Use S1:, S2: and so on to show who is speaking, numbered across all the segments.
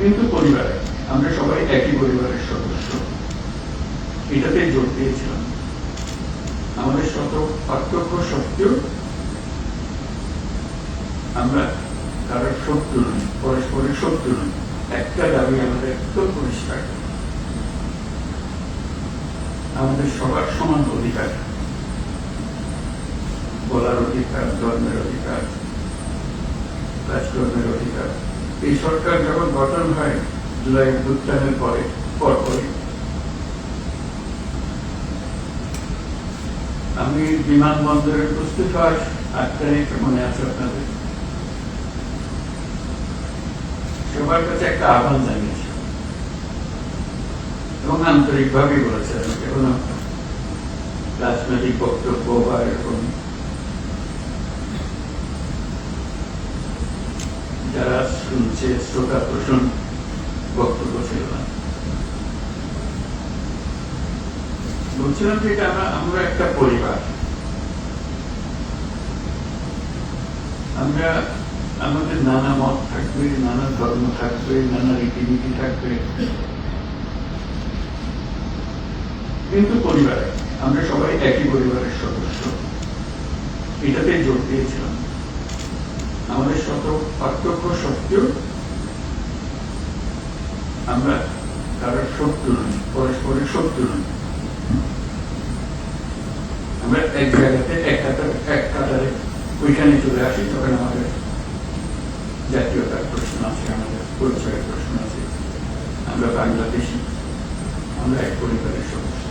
S1: কিন্তু পরিবারে, আমরা সবাই একই পরিবারের সদস্য। এটাতে জোর দিয়েছিলাম। আমাদের শত পার্থক্য সত্ত্বেও আমরা কারোর শত্রু নই, পরস্পরের শত্রু নই। একটা দাবি আমাদের একদম পরিষ্কার। আমাদের সবার সমান অধিকার। বলার অধিকার, ধর্মের অধিকার কাজকর্মের অধিকার। এই সরকার যখন গঠন হয় জুলাই অভ্যুত্থানের পরে পর পরে আমি বিমানবন্দরে প্রস্তুত হওয়ার আট তারিখ মনে আছে আপনাদের। সবার কাছে একটা আহ্বান জানিয়েছি। এবং আন্তরিকভাবে বলেছে এবং রাজনৈতিক বক্তব্য বা এরকম যারা শুনছে, শ্রোতা পোষণ বক্তব্য না বলছিলাম যে এটা আমরা আমরা একটা পরিবার। আমরা, আমাদের নানা মত থাকবে, নানা ধর্ম থাকবে, নানা রীতিনীতি থাকবে। কিন্তু পরিবার, আমরা সবাই একই পরিবারের সদস্য। এটাতে জোর দিয়েছিলাম। আমাদের শত পার্থক্য সত্ত্বেও আমরা কারোর শত্রু নই, পরস্পরের শত্রু নই। আমরা এক জায়গাতে এক কাতারে এক কাতারে ওইখানে চলে আসি, তখন আমাদের জাতীয়তার প্রশ্ন আছে, আমাদের পরিচয়ের প্রশ্ন আছে। আমরা বাংলাদেশি, আমরা এক পরিবারের সদস্য।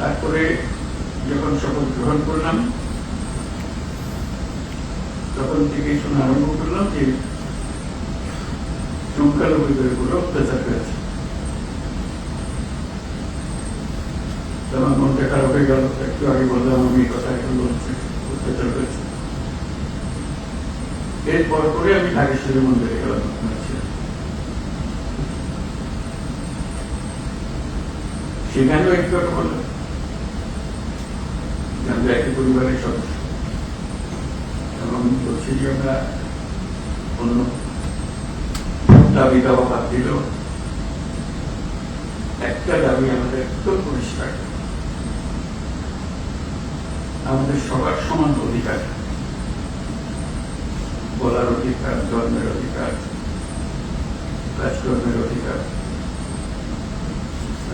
S1: তারপরে যখন শপথ গ্রহণ করলাম তখন থেকে শোনা আরম্ভ করলাম যে সংখ্যালঘুদের উপরে অত্যাচার হয়েছে। আমার মনটা খারাপ হয়ে গেল, একটু আগে বললাম আমি কথা এখন বলছি, অত্যাচার হয়েছে। এরপর করে আমি নাগেশ্বরী মন্দিরে গেলাম। সেখানেও একটু আগে বললাম আমরা একই পরিবারের সদস্য। যে আমরা অন্য দাবি বাদ দিল একটা দাবি আমাদের একদম পরিষ্কার আমাদের সবার সমান অধিকার। বলার অধিকার, ধর্মের অধিকার কাজকর্মের অধিকার।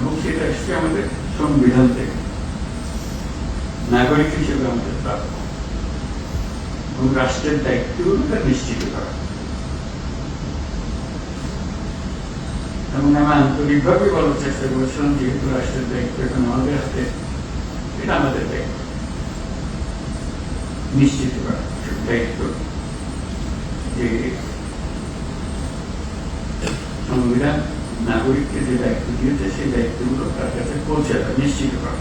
S1: এবং সেটা এসছে আমাদের সংবিধান থেকে। নাগরিক হিসেবে আমাদের প্রাপ্য। এবং রাষ্ট্রের দায়িত্বগুলো তা নিশ্চিত করা। এবং আমি আন্তরিকভাবে বলার চেষ্টা করেছিলাম, যেহেতু রাষ্ট্রের দায়িত্ব এখন আমাদের হাতে, এটা আমাদের দায়িত্ব। নিশ্চিত করা দায়িত্ব যে সংবিধান, নাগরিককে যে দায়িত্ব দিয়েছে, সেই দায়িত্বগুলো তার কাছে পৌঁছে দেওয়া, নিশ্চিত করা।